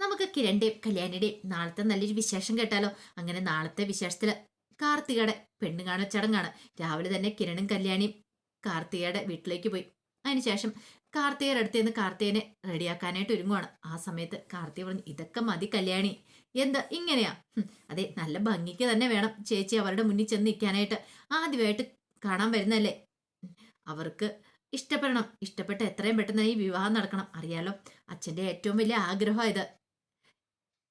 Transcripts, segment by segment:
നമുക്ക് കിരണിന്റെയും കല്യാണിയുടെയും നാളത്തെ നല്ലൊരു വിശേഷം കേട്ടാലോ? അങ്ങനെ നാളത്തെ വിശേഷത്തിൽ കാർത്തികയുടെ പെണ്ണ് കാണൽ ചടങ്ങാണ്. രാവിലെ തന്നെ കിരണും കല്യാണിയും കാർത്തികയുടെ വീട്ടിലേക്ക് പോയി. അതിനുശേഷം കാർത്തികയുടെ അടുത്ത് നിന്ന് കാർത്തികനെ റെഡിയാക്കാനായിട്ട് ഒരുങ്ങുവാണ്. ആ സമയത്ത് കാർത്തിക പറഞ്ഞു ഇതൊക്കെ മതി കല്യാണി. എന്താ? ഇങ്ങനെയാ? അതെ നല്ല ഭംഗിക്ക് തന്നെ വേണം ചേച്ചി അവരുടെ മുന്നിൽ ചെന്ന് നിൽക്കാനായിട്ട്. ആദ്യമായിട്ട് കാണാൻ വരുന്നല്ലേ അവർക്ക് ഇഷ്ടപ്പെടണം. ഇഷ്ടപ്പെട്ട എത്രയും പെട്ടെന്ന് ഈ വിവാഹം നടക്കണം. അറിയാലോ അച്ഛന്റെ ഏറ്റവും വലിയ ആഗ്രഹം ഇത്.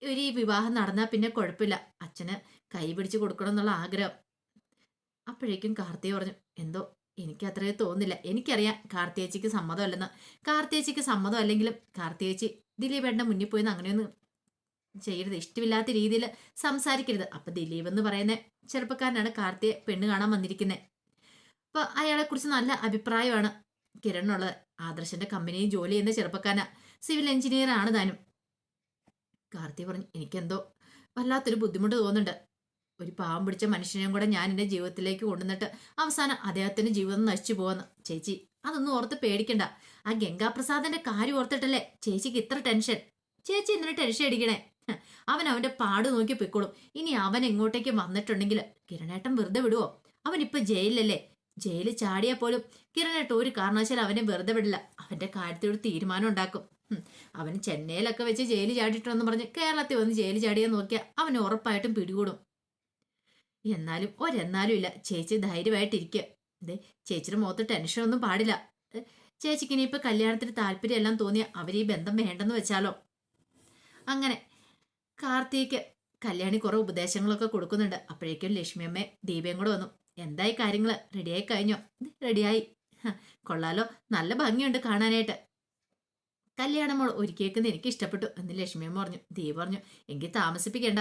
ഒരു വിവാഹം നടന്നാൽ പിന്നെ കുഴപ്പമില്ല അച്ഛന് കൈ പിടിച്ച് കൊടുക്കണം എന്നുള്ള ആഗ്രഹം. അപ്പോഴേക്കും കാർത്തിക പറഞ്ഞു എന്തോ എനിക്ക് അത്രയും തോന്നില്ല എനിക്കറിയാം കാർത്തിയേച്ചിക്ക് സമ്മതമല്ലെന്ന്. കാർത്തിയേച്ചിക്ക് സമ്മതം അല്ലെങ്കിലും കാർത്തിയേച്ചി ദിലീപേട്ടന്റെ മുന്നിൽ പോയി അങ്ങനെയൊന്നും ചെയ്യരുത്. ഇഷ്ടമില്ലാത്ത രീതിയിൽ സംസാരിക്കരുത്. അപ്പം ദിലീപ് എന്ന് പറയുന്ന ചെറുപ്പക്കാരനാണ് കാർത്തിയെ പെണ്ണ് കാണാൻ വന്നിരിക്കുന്നത് അപ്പോൾ അയാളെക്കുറിച്ച് നല്ല അഭിപ്രായമാണ് കിരണിനുള്ളത്. ആദർശന്റെ കമ്പനിയിൽ ജോലി ചെയ്യുന്ന ചെറുപ്പക്കാരനാണ് സിവിൽ എഞ്ചിനീയർ ആണ് താനും. കാർത്തി പറഞ്ഞു എനിക്കെന്തോ വല്ലാത്തൊരു ബുദ്ധിമുട്ട് തോന്നുന്നുണ്ട്. ഒരു പാവം പിടിച്ച മനുഷ്യനെയും കൂടെ ഞാൻ എന്റെ ജീവിതത്തിലേക്ക് കൊണ്ടുവന്നിട്ട് അവസാനം അദ്ദേഹത്തിന്റെ ജീവിതം നശിച്ചു പോകുന്നു ചേച്ചി അതൊന്നും ഓർത്ത് പേടിക്കണ്ട. ആ ഗംഗാപ്രസാദിന്റെ കാര്യം ഓർത്തിട്ടല്ലേ ചേച്ചിക്ക് ഇത്ര ടെൻഷൻ? ചേച്ചി എന്തിനു ടെൻഷൻ അടിക്കണേ? അവൻ അവന്റെ പാട് നോക്കി പൊയ്ക്കോളും. ഇനി അവൻ എങ്ങോട്ടേക്ക് വന്നിട്ടുണ്ടെങ്കിൽ കിരണേട്ടൻ വെറുതെ വിടുവോ? അവൻ ഇപ്പൊ ജയിലിലല്ലേ? ജയിലിൽ ചാടിയാൽ പോലും കിരണേട്ട ഒരു കാരണവശാലും അവനെ വെറുതെ വിടില്ല. അവന്റെ കാര്യത്തിൽ ഒരു തീരുമാനം ഉണ്ടാക്കും. അവന് ചെന്നൈയിലൊക്കെ വെച്ച് ജയിലിൽ ചാടിയിട്ടുണ്ടെന്ന് പറഞ്ഞ് കേരളത്തിൽ വന്ന് ജയിലിൽ ചാടിയെന്ന് നോക്കിയാൽ അവന് ഉറപ്പായിട്ടും പിടികൂടും. എന്നാലും ഒരെന്നാലും ഇല്ല. ചേച്ചി ധൈര്യമായിട്ടിരിക്കുക അതെ ചേച്ചിയുടെ മുഖത്ത് ടെൻഷനൊന്നും പാടില്ല. ചേച്ചിക്ക് ഇനി ഇനിയിപ്പോൾ കല്യാണത്തിന് താല്പര്യമെല്ലാം തോന്നിയ അവർ ഈ ബന്ധം വേണ്ടെന്ന് വെച്ചാലോ? അങ്ങനെ കാർത്തിക്ക് കല്യാണി കുറേ ഉപദേശങ്ങളൊക്കെ കൊടുക്കുന്നുണ്ട്. അപ്പോഴേക്കും ലക്ഷ്മിയമ്മേ ദീപയും കൂടെ വന്നു. എന്തായി കാര്യങ്ങൾ റെഡിയായി കഴിഞ്ഞോ? റെഡിയായി കൊള്ളാലോ. നല്ല ഭംഗിയുണ്ട് കാണാനായിട്ട്. കല്യാണം മോൾ ഒരുക്കിയേക്കുന്ന എനിക്ക് ഇഷ്ടപ്പെട്ടു എന്ന് ലക്ഷ്മിയമ്മ പറഞ്ഞു. ദീപ പറഞ്ഞു എങ്കിൽ താമസിപ്പിക്കേണ്ട.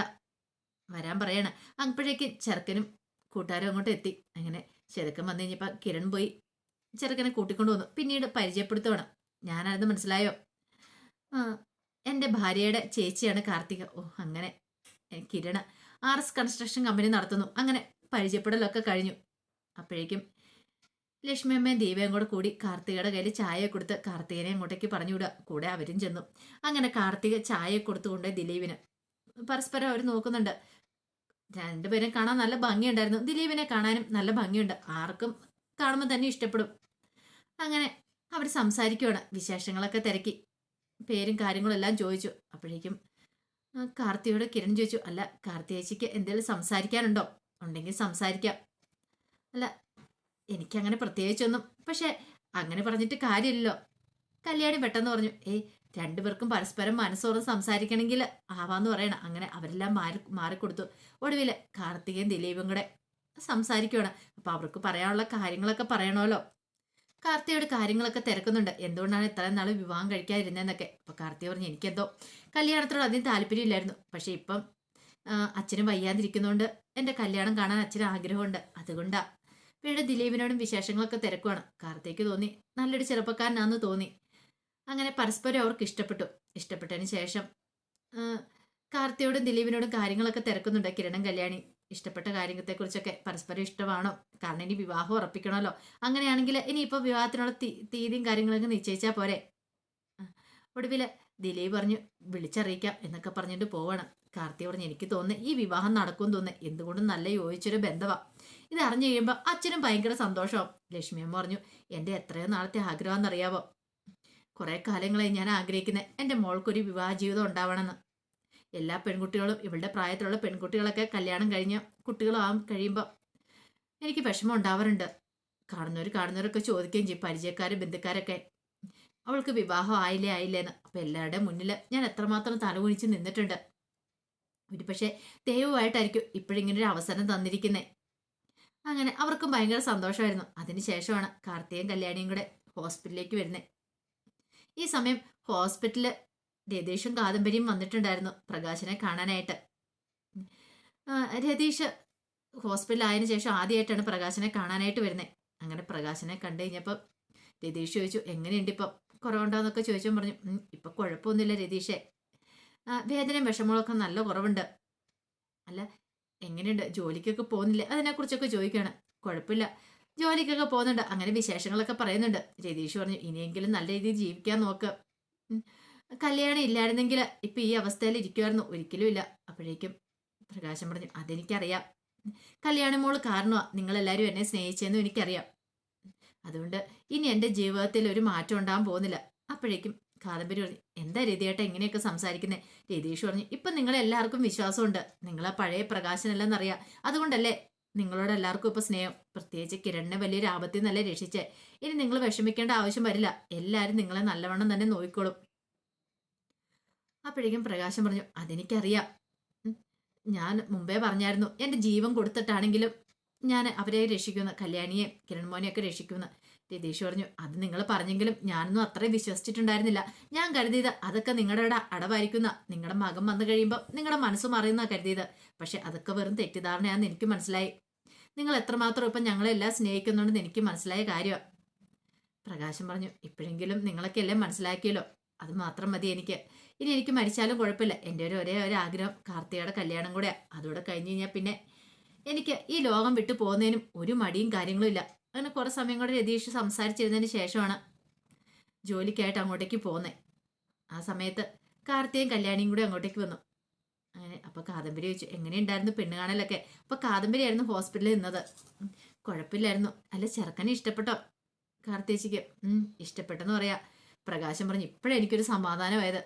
വരാൻ പറയണ. അപ്പോഴേക്ക് ചെറുക്കനും കൂട്ടുകാരും അങ്ങോട്ട് എത്തി. അങ്ങനെ ചെറുക്കൻ വന്നു കഴിഞ്ഞപ്പോൾ കിരൺ പോയി. ചെറുക്കനെ കൂട്ടിക്കൊണ്ടു വന്നു. പിന്നീട് പരിചയപ്പെടുത്തുവാണ്. ഞാനായിരുന്നു മനസ്സിലായോ? എന്റെ ഭാര്യയുടെ ചേച്ചിയാണ് കാർത്തിക. ഓ അങ്ങനെ Kirana R S construction company നടത്തുന്നു. അങ്ങനെ പരിചയപ്പെടലൊക്കെ കഴിഞ്ഞു. അപ്പോഴേക്കും ലക്ഷ്മി അമ്മയും ദീപയും കൂടെ കൂടി കാർത്തികയുടെ കയ്യിൽ ചായ കൊടുത്ത് കാർത്തികനെ അങ്ങോട്ടേക്ക് പറഞ്ഞു വിടുക കൂടെ അവരും ചെന്നു. അങ്ങനെ കാർത്തിക ചായ കൊടുത്തുകൊണ്ട് ദിലീപിന്. പരസ്പരം അവർ നോക്കുന്നുണ്ട്. രണ്ടുപേരും കാണാൻ നല്ല ഭംഗിയുണ്ടായിരുന്നു. ദിലീപിനെ കാണാനും നല്ല ഭംഗിയുണ്ട്. ആർക്കും കാണുമ്പോൾ തന്നെ ഇഷ്ടപ്പെടും. അങ്ങനെ അവർ സംസാരിക്കുവാണ്. വിശേഷങ്ങളൊക്കെ തിരക്കി. പേരും കാര്യങ്ങളും എല്ലാം ചോദിച്ചു. അപ്പോഴേക്കും കാർത്തിയോട് കിരൺ ചോദിച്ചു. അല്ല കാർത്തിയേച്ചിക്ക് എന്തെങ്കിലും സംസാരിക്കാനുണ്ടോ? ഉണ്ടെങ്കിൽ സംസാരിക്കാം. അല്ല എനിക്കങ്ങനെ പ്രത്യേകിച്ചൊന്നും പക്ഷെ അങ്ങനെ പറഞ്ഞിട്ട് കാര്യമില്ലല്ലോ. കല്യാണി പെട്ടെന്ന് പറഞ്ഞു ഏയ് രണ്ടുപേർക്കും പരസ്പരം മനസ്സോറും സംസാരിക്കണമെങ്കിൽ ആവാന്ന് പറയണം. അങ്ങനെ അവരെല്ലാം മാറി മാറിക്കൊടുത്തു. ഒടുവിൽ കാർത്തികയും ദിലീപും കൂടെ സംസാരിക്കുവാണ്. അപ്പൊ അവർക്ക് പറയാനുള്ള കാര്യങ്ങളൊക്കെ പറയണമല്ലോ. കാർത്തിയോട് കാര്യങ്ങളൊക്കെ തിരക്കുന്നുണ്ട്. എന്തുകൊണ്ടാണ് ഇത്രയും നാൾ വിവാഹം കഴിക്കാതിരുന്നതെന്നൊക്കെ? അപ്പൊ കാർത്തിക പറഞ്ഞു എനിക്കെന്തോ കല്യാണത്തോട് അധികം താല്പര്യമില്ലായിരുന്നു. പക്ഷെ ഇപ്പം അച്ഛനും വയ്യാതിരിക്കുന്നതുകൊണ്ട് എന്റെ കല്യാണം കാണാൻ അച്ഛന് ആഗ്രഹമുണ്ട്. അതുകൊണ്ടാ വീണ്ടും ദിലീപിനോടും വിശേഷങ്ങളൊക്കെ തിരക്കുവാണ്. കാർത്തേക്ക് തോന്നി നല്ലൊരു ചെറുപ്പക്കാരനാന്ന് തോന്നി. അങ്ങനെ പരസ്പരം അവർക്ക് ഇഷ്ടപ്പെട്ടു. ഇഷ്ടപ്പെട്ടതിന് ശേഷം കാർത്തിയോടും ദിലീപിനോടും കാര്യങ്ങളൊക്കെ തിരക്കുന്നുണ്ട്. കിരണം കല്യാണി ഇഷ്ടപ്പെട്ട കാര്യത്തെക്കുറിച്ചൊക്കെ പരസ്പരം ഇഷ്ടമാണോ? കാരണം ഇനി വിവാഹം ഉറപ്പിക്കണമല്ലോ. അങ്ങനെയാണെങ്കിൽ ഇനിയിപ്പോൾ വിവാഹത്തിനുള്ള തീ- തീയതിയും കാര്യങ്ങളൊക്കെ നിശ്ചയിച്ചാൽ പോരെ. ഒടുവിൽ ദിലീപ് പറഞ്ഞു വിളിച്ചറിയിക്കാം എന്നൊക്കെ പറഞ്ഞിട്ട് പോവാണ്. കാർത്തി പറഞ്ഞു എനിക്ക് തോന്നുന്നു ഈ വിവാഹം നടക്കും തോന്നുന്നു. എന്തുകൊണ്ടും നല്ല യോജിച്ചൊരു ബന്ധമാ ഇത് അറിഞ്ഞു കഴിയുമ്പോൾ അച്ഛനും ഭയങ്കര സന്തോഷമാവും ലക്ഷ്മിയമ്മ പറഞ്ഞു എന്റെ എത്രയോ നാളത്തെ ആഗ്രഹം എന്നറിയാവോ കുറെ കാലങ്ങളായി ഞാൻ ആഗ്രഹിക്കുന്നത് എന്റെ മോൾക്കൊരു വിവാഹ ജീവിതം ഉണ്ടാവണമെന്ന്. എല്ലാ പെൺകുട്ടികളും ഇവളുടെ പ്രായത്തിലുള്ള പെൺകുട്ടികളൊക്കെ കല്യാണം കഴിഞ്ഞ് കുട്ടികളാവാൻ കഴിയുമ്പോൾ എനിക്ക് വിഷമം ഉണ്ടാവാറുണ്ട്. കാണുന്നവർ കാണുന്നവരൊക്കെ ചോദിക്കുകയും ചെയ്യും പരിചയക്കാരും ബന്ധുക്കാരൊക്കെ. അവൾക്ക് വിവാഹം ആയില്ലേ ആയില്ലേ എന്ന് അപ്പം എല്ലാവരുടെയും മുന്നിൽ ഞാൻ എത്രമാത്രം തലകുനിച്ച് നിന്നിട്ടുണ്ട്. ഒരു പക്ഷേ ദൈവമായിട്ടായിരിക്കും ഇപ്പോഴിങ്ങനെ ഒരു അവസരം തന്നിരിക്കുന്നേ. അങ്ങനെ അവർക്കും ഭയങ്കര സന്തോഷമായിരുന്നു. അതിനുശേഷമാണ് കാർത്തികയും കല്യാണിയും കൂടെ ഹോസ്പിറ്റലിലേക്ക് വരുന്നത് ഈ സമയം ഹോസ്പിറ്റലിൽ രതീഷും കാദംബരിയും വന്നിട്ടുണ്ടായിരുന്നു പ്രകാശനെ കാണാനായിട്ട്. രതീഷ് ഹോസ്പിറ്റലിൽ ശേഷം ആദ്യമായിട്ടാണ് പ്രകാശനെ കാണാനായിട്ട് വരുന്നത് അങ്ങനെ പ്രകാശനെ കണ്ടു കഴിഞ്ഞപ്പോൾ രതീഷ് ചോദിച്ചു എങ്ങനെയുണ്ട് ഇപ്പം? കുറവുണ്ടോയെന്നൊക്കെ ചോദിച്ചു പറഞ്ഞു ഇപ്പൊ കുഴപ്പമൊന്നുമില്ല രതീഷെ. വേദനയും വിഷമങ്ങളൊക്കെ നല്ല കുറവുണ്ട്. അല്ല എങ്ങനെയുണ്ട്? ജോലിക്കൊക്കെ പോകുന്നില്ല? അതിനെക്കുറിച്ചൊക്കെ ചോദിക്കുകയാണ്. കുഴപ്പമില്ല. ജോലിക്കൊക്കെ പോകുന്നുണ്ട്. അങ്ങനെ വിശേഷങ്ങളൊക്കെ പറയുന്നുണ്ട്. രതീഷ് പറഞ്ഞു ഇനിയെങ്കിലും നല്ല രീതിയിൽ ജീവിക്കാൻ നോക്ക്. കല്യാണം ഇല്ലായിരുന്നെങ്കിൽ ഇപ്പൊ ഈ അവസ്ഥയിൽ ഇരിക്കുമായിരുന്നു ഒരിക്കലും ഇല്ല. അപ്പോഴേക്കും പ്രകാശം പറഞ്ഞു അതെനിക്കറിയാം. കല്യാണം മോൾ കാരണമാ. നിങ്ങളെല്ലാവരും എന്നെ സ്നേഹിച്ചതെന്നും എനിക്കറിയാം. അതുകൊണ്ട് ഇനി എന്റെ ജീവിതത്തിൽ ഒരു മാറ്റം ഉണ്ടാകാൻ പോകുന്നില്ല. അപ്പോഴേക്കും കാദംബരി പറഞ്ഞു എന്താ രതിയേട്ട എങ്ങനെയൊക്കെ സംസാരിക്കുന്നേ? രതീഷ് പറഞ്ഞു ഇപ്പം നിങ്ങളെല്ലാവർക്കും വിശ്വാസമുണ്ട്. നിങ്ങളെ പഴയ പ്രകാശനല്ലെന്നറിയാം. അതുകൊണ്ടല്ലേ നിങ്ങളോട് എല്ലാവർക്കും ഇപ്പൊ സ്നേഹം? പ്രത്യേകിച്ച് കിരണിനെ വലിയൊരു ആപത്തിൽ നിന്നല്ലേ രക്ഷിച്ചേ? ഇനി നിങ്ങൾ വിഷമിക്കേണ്ട ആവശ്യം വരില്ല. എല്ലാവരും നിങ്ങളെ നല്ലവണ്ണം തന്നെ നോക്കിക്കോളും. അപ്പോഴേക്കും പ്രകാശം പറഞ്ഞു അതെനിക്കറിയാം. ഞാൻ മുമ്പേ പറഞ്ഞായിരുന്നു എന്റെ ജീവൻ കൊടുത്തിട്ടാണെങ്കിലും ഞാൻ അവരെ രക്ഷിക്കുന്ന കല്യാണിയെ കിരൺമോനെയൊക്കെ രക്ഷിക്കുന്ന. രതീഷ് പറഞ്ഞു അത് നിങ്ങൾ പറഞ്ഞെങ്കിലും ഞാനൊന്നും അത്രയും വിശ്വസിച്ചിട്ടുണ്ടായിരുന്നില്ല. ഞാൻ കരുതിയത് അതൊക്കെ നിങ്ങളുടെ അടവായിരിക്കുന്ന. നിങ്ങളുടെ മകം വന്നു കഴിയുമ്പോൾ നിങ്ങളുടെ മനസ്സ് മറിയുന്ന കരുതിയത്. പക്ഷെ അതൊക്കെ വെറും തെറ്റിദ്ധാരണയാണെന്ന് എനിക്ക് മനസ്സിലായി. നിങ്ങൾ എത്രമാത്രം ഇപ്പം ഞങ്ങളെല്ലാം സ്നേഹിക്കുന്നുണ്ടെന്ന് എനിക്ക് മനസ്സിലായ കാര്യമാണ് പ്രകാശം പറഞ്ഞു ഇപ്പോഴെങ്കിലും നിങ്ങളൊക്കെ എല്ലാം മനസ്സിലാക്കിയല്ലോ. അത് മാത്രം മതി എനിക്ക്. ഇനി എനിക്ക് മരിച്ചാലും കുഴപ്പമില്ല. എന്റെ ഒരു ഒരേ ഒരു ആഗ്രഹം കാർത്തികയുടെ കല്യാണം കൂടെ അതോടെ കഴിഞ്ഞ് കഴിഞ്ഞാൽ പിന്നെ എനിക്ക് ഈ ലോകം വിട്ടു പോകുന്നതിനും ഒരു മടിയും കാര്യങ്ങളും ഇല്ല. അങ്ങനെ കുറേ സമയം കൂടെ രതീഷ് സംസാരിച്ചിരുന്നതിന് ശേഷമാണ് ജോലിക്കായിട്ട് അങ്ങോട്ടേക്ക് പോകുന്നത് ആ സമയത്ത് കാർത്തിയും കല്യാണിയും കൂടെ അങ്ങോട്ടേക്ക് വന്നു. അങ്ങനെ അപ്പോൾ കാദംബരി ചോദിച്ചു എങ്ങനെയുണ്ടായിരുന്നു പെണ്ണ് കാണലൊക്കെ അപ്പോൾ കാദംബരി ആയിരുന്നു ഹോസ്പിറ്റലിൽ നിന്നത്. കുഴപ്പമില്ലായിരുന്നു. അല്ല ചെറുക്കനെ ഇഷ്ടപ്പെട്ടോ? കാർത്തികച്ചിക്ക് ഉം ഇഷ്ടപ്പെട്ടെന്ന് പറയാ. പ്രകാശം പറഞ്ഞു ഇപ്പോഴും എനിക്കൊരു സമാധാനമായത്.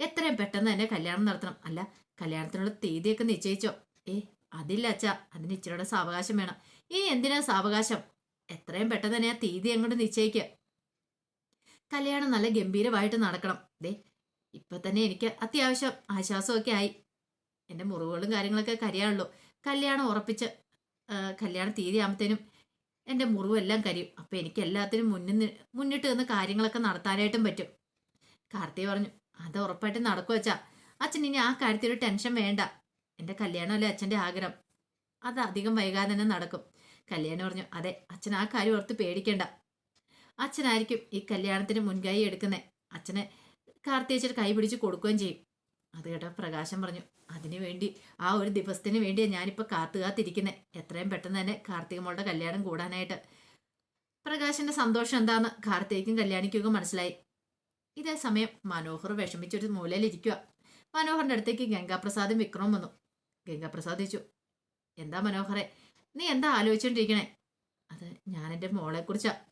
എത്രയും പെട്ടെന്ന് തന്നെ കല്യാണം നടത്തണം. അല്ല കല്യാണത്തിനുള്ള തീയതിയൊക്കെ നിശ്ചയിച്ചോ? ഏ അതില്ല അച്ഛാ. അതിന് ഇച്ചിരിയുടെ സാവകാശം വേണം. ഇനി എന്തിനാ സാവകാശം? എത്രയും പെട്ടെന്ന് തന്നെ ആ തീയതി അങ്ങോട്ട് നിശ്ചയിക്കുക കല്യാണം നല്ല ഗംഭീരമായിട്ട് നടക്കണം. ദേ ഇപ്പൊ തന്നെ എനിക്ക് അത്യാവശ്യം ആശ്വാസമൊക്കെ ആയി. എന്റെ മുറിവുകളും കാര്യങ്ങളൊക്കെ കരിയാണല്ലോ. കല്യാണം ഉറപ്പിച്ച് കല്യാണ തീയതി ആകുമ്പത്തേനും എന്റെ മുറിവെല്ലാം കരിയും. അപ്പൊ എനിക്ക് എല്ലാത്തിനും മുന്നിൽ മുന്നിട്ട് നിന്ന് കാര്യങ്ങളൊക്കെ നടത്താനായിട്ടും പറ്റും. കാർത്തി പറഞ്ഞു അത് ഉറപ്പായിട്ടും നടക്കുവച്ചാ. അച്ഛൻ ഇനി ആ കാര്യത്തിൽ ഒരു ടെൻഷൻ വേണ്ട. എന്റെ കല്യാണമല്ലേ അച്ഛന്റെ ആഗ്രഹം. അത് അധികം വൈകാതെ തന്നെ നടക്കും. കല്യാണം പറഞ്ഞു അതെ അച്ഛൻ ആ കാര്യം ഓർത്ത് പേടിക്കേണ്ട. അച്ഛനായിരിക്കും ഈ കല്യാണത്തിന് മുൻകൈ എടുക്കുന്നത് അച്ഛനെ കാർത്തികച്ചിട്ട് കൈ പിടിച്ച് കൊടുക്കുകയും ചെയ്യും. അത് കേട്ടോ പ്രകാശം പറഞ്ഞു അതിനു വേണ്ടി ആ ഒരു ദിവസത്തിന് വേണ്ടിയാണ് ഞാനിപ്പോൾ കാത്തു കാത്തിരിക്കുന്നത് എത്രയും പെട്ടെന്ന് തന്നെ കാർത്തിക മോളുടെ കല്യാണം കൂടാനായിട്ട്. പ്രകാശിന്റെ സന്തോഷം എന്താന്ന് കാർത്തികയ്ക്കും കല്യാണിക്കും മനസ്സിലായി. ഇതേ സമയം മനോഹർ വിഷമിച്ചൊരു മൂലയിലിരിക്കുക മനോഹറിന്റെ അടുത്തേക്ക് ഗംഗാപ്രസാദും വിക്രമം വന്നു. ഗംഗാപ്രസാദ് ചോദിച്ചു എന്താ മനോഹറെ? നീ എന്താ ആലോചിച്ചോണ്ടിരിക്കണേ? അത് ഞാൻ എന്റെ മോളെ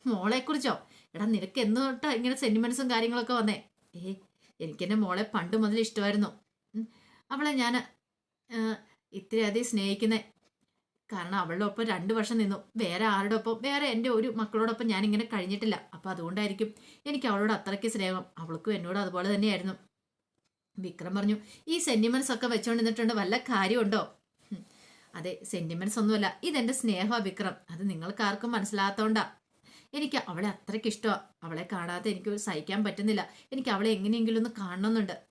മോളെക്കുറിച്ചോ? എടാ നിനക്ക് എന്ന് തൊട്ടാ ഇങ്ങനെ സെന്റിമെന്റ്സും കാര്യങ്ങളൊക്കെ വന്നേ. ഏ എനിക്ക് എന്റെ മോളെ പണ്ട് മുതൽ ഇഷ്ടമായിരുന്നു. അവളെ ഞാൻ ഇത്രയധികം സ്നേഹിക്കുന്നേ. കാരണം അവളുടെ ഒപ്പം രണ്ട് വർഷം നിന്നു. വേറെ ആരുടെ ഒപ്പം വേറെ എന്റെ ഒരു മക്കളോടൊപ്പം ഞാൻ ഇങ്ങനെ കഴിഞ്ഞിട്ടില്ല. അപ്പം അതുകൊണ്ടായിരിക്കും എനിക്ക് അവളോട് അത്രയ്ക്ക് സ്നേഹം. അവൾക്കും എന്നോട് അതുപോലെ തന്നെയായിരുന്നു. വിക്രം പറഞ്ഞു ഈ സെന്റിമെന്റ്സ് ഒക്കെ വെച്ചോണ്ടിരുന്നിട്ടുണ്ട് വല്ല കാര്യമുണ്ടോ. അതെ സെന്റിമെന്റ്സ് ഒന്നുമല്ല. ഇതെന്റെ സ്നേഹ വിക്രം. അത് നിങ്ങൾക്ക് ആർക്കും മനസ്സിലാത്തോണ്ടാ എനിക്ക് അവളെ അത്രയ്ക്ക് ഇഷ്ടമാണ് അവളെ കാണാതെ എനിക്ക് സഹിക്കാൻ പറ്റുന്നില്ല. എനിക്ക് അവളെ എങ്ങനെയെങ്കിലും ഒന്ന് കാണണമെന്നുണ്ട്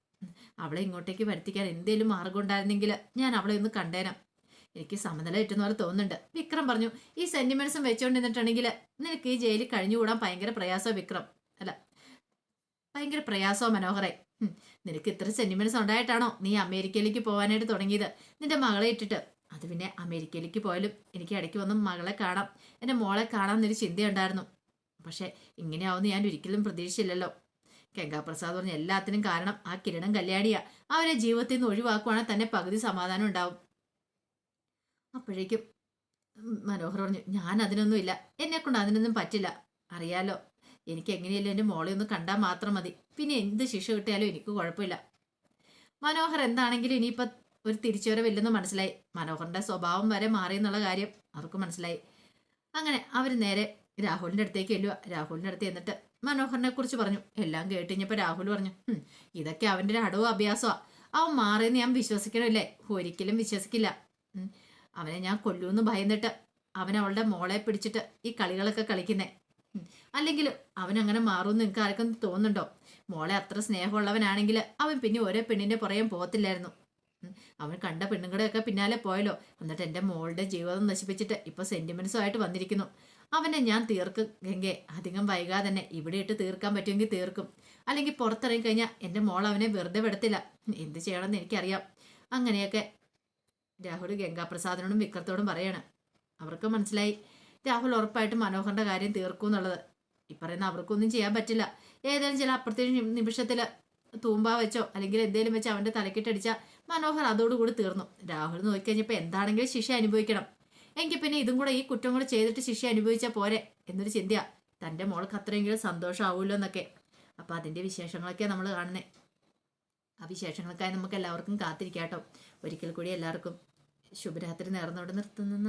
അവളെ ഇങ്ങോട്ടേക്ക് വരുത്തിക്കാൻ എന്തേലും മാർഗം ഉണ്ടായിരുന്നെങ്കിൽ ഞാൻ അവളെ ഒന്ന് കണ്ടേനാം. എനിക്ക് സമനില കിട്ടുന്ന പോലെ തോന്നുന്നുണ്ട്. വിക്രം പറഞ്ഞു ഈ സെന്റിമെന്റ്സും വെച്ചോണ്ട് നിന്നിട്ടുണ്ടെങ്കിൽ നിനക്ക് ഈ ജയിലിൽ കഴിഞ്ഞുകൂടാൻ ഭയങ്കര പ്രയാസോ വിക്രം? അല്ല ഭയങ്കര പ്രയാസോ മനോഹറെ. നിനക്ക് ഇത്ര സെന്റിമെന്റ്സ് ഉണ്ടായിട്ടാണോ നീ അമേരിക്കയിലേക്ക് പോകാനായിട്ട് തുടങ്ങിയത്? നിന്റെ മകളെ ഇട്ടിട്ട്. അത് പിന്നെ അമേരിക്കയിലേക്ക് പോയാലും എനിക്ക് ഇടയ്ക്ക് വന്ന് മകളെ കാണാം. എന്റെ മോളെ കാണാം എന്നൊരു ചിന്തയുണ്ടായിരുന്നു. പക്ഷെ ഇങ്ങനെയാവുമെന്ന് ഞാൻ ഒരിക്കലും പ്രതീക്ഷിച്ചില്ലല്ലോ. ഗംഗാപ്രസാദ് പറഞ്ഞ എല്ലാത്തിനും കാരണം ആ കിരണം കല്യാണിയാ. അവരെ ജീവിതത്തിൽ നിന്ന് ഒഴിവാക്കുവാണെങ്കിൽ തന്നെ പകുതി സമാധാനം ഉണ്ടാവും. അപ്പോഴേക്കും മനോഹർ പറഞ്ഞു ഞാൻ അതിനൊന്നും ഇല്ല എന്നെ കൊണ്ട് അതിനൊന്നും പറ്റില്ല. അറിയാലോ എനിക്ക് എങ്ങനെയല്ലോ എന്റെ മോളെ ഒന്ന് കണ്ടാൽ മാത്രം മതി. പിന്നെ എന്ത് ശിക്ഷ കിട്ടിയാലും എനിക്ക് കുഴപ്പമില്ല. മനോഹർ എന്താണെങ്കിലും ഇനിയിപ്പോൾ ഒരു തിരിച്ചുവരവില്ലെന്ന് മനസ്സിലായി. മനോഹറിന്റെ സ്വഭാവം വരെ മാറി എന്നുള്ള കാര്യം അവർക്ക് മനസ്സിലായി. അങ്ങനെ അവർ നേരെ രാഹുലിന്റെ അടുത്തേക്ക് ചെല്ലുക രാഹുലിന്റെ അടുത്ത് എന്നിട്ട് മനോഹറിനെ കുറിച്ച് പറഞ്ഞു. എല്ലാം കേട്ട് രാഹുൽ പറഞ്ഞു ഇതൊക്കെ അവന്റെ ഒരു അടവും അഭ്യാസമാ അവൻ മാറിയെന്ന് ഞാൻ വിശ്വസിക്കണമില്ലേ ഒരിക്കലും വിശ്വസിക്കില്ല. അവനെ ഞാൻ കൊല്ലൂന്ന് ഭയന്നിട്ട് അവൻ അവളുടെ മോളെ പിടിച്ചിട്ട് ഈ കളികളൊക്കെ കളിക്കുന്നേ. അല്ലെങ്കിൽ അവൻ അങ്ങനെ മാറുമെന്ന് നിങ്ങൾക്ക് ആർക്കും തോന്നുന്നുണ്ടോ? മോളെ അത്ര സ്നേഹമുള്ളവനാണെങ്കിൽ അവൻ പിന്നെ ഓരോ പെണ്ണിന്റെ പുറകെ പോകത്തില്ലായിരുന്നു. അവൻ കണ്ട പെണ്ണുങ്ങളുടെയൊക്കെ പിന്നാലെ പോയല്ലോ. എന്നിട്ട് എന്റെ മോളുടെ ജീവിതം നശിപ്പിച്ചിട്ട് ഇപ്പൊ സെന്റിമെന്റ്സും ആയിട്ട് വന്നിരിക്കുന്നു. അവനെ ഞാൻ തീർക്കും ഗംഗെ അധികം വൈകാതെ തന്നെ ഇവിടെ ഇട്ട് തീർക്കാൻ പറ്റുമെങ്കിൽ തീർക്കും. അല്ലെങ്കിൽ പുറത്തിറങ്ങി കഴിഞ്ഞാൽ എന്റെ മോൾ അവനെ വെറുതെ വിടത്തില്ല. എന്ത് ചെയ്യണമെന്ന് എനിക്കറിയാം. അങ്ങനെയൊക്കെ രാഹുൽ ഗംഗാപ്രസാദിനോടും വിക്രത്തോടും പറയാണ്. അവർക്ക് മനസ്സിലായി. രാഹുൽ ഉറപ്പായിട്ട് മനോഹറിന്റെ കാര്യം തീർക്കും എന്നുള്ളത്. ഈ പറയുന്ന അവർക്കൊന്നും ചെയ്യാൻ പറ്റില്ല. ഏതായാലും ചില അപ്പുറത്തെ നിമിഷത്തിൽ തൂമ്പ വെച്ചോ അല്ലെങ്കിൽ എന്തെങ്കിലും വെച്ച് അവന്റെ തലക്കിട്ടടിച്ച മനോഹർ അതോടുകൂടി തീർന്നു. രാഹുൽ നോക്കിക്കഴിഞ്ഞപ്പോൾ എന്താണെങ്കിലും ശിക്ഷ അനുഭവിക്കണം. എങ്കിൽ പിന്നെ ഇതും കൂടെ ഈ കുറ്റം കൂടെ ചെയ്തിട്ട് ശിക്ഷ അനുഭവിച്ചാൽ പോരെ എന്നൊരു ചിന്തയാ. തന്റെ മോൾക്ക് അത്രയെങ്കിലും സന്തോഷമാവുമല്ലോ എന്നൊക്കെ. അപ്പോൾ അതിന്റെ വിശേഷങ്ങളൊക്കെ നമ്മൾ കാണുന്നത് ആ വിശേഷങ്ങൾക്കായി നമുക്ക് എല്ലാവർക്കും കാത്തിരിക്കാട്ടോ. ഒരിക്കൽ കൂടി എല്ലാവർക്കും ശുഭരാത്രി നേർന്നോട് നിർത്തുന്നു.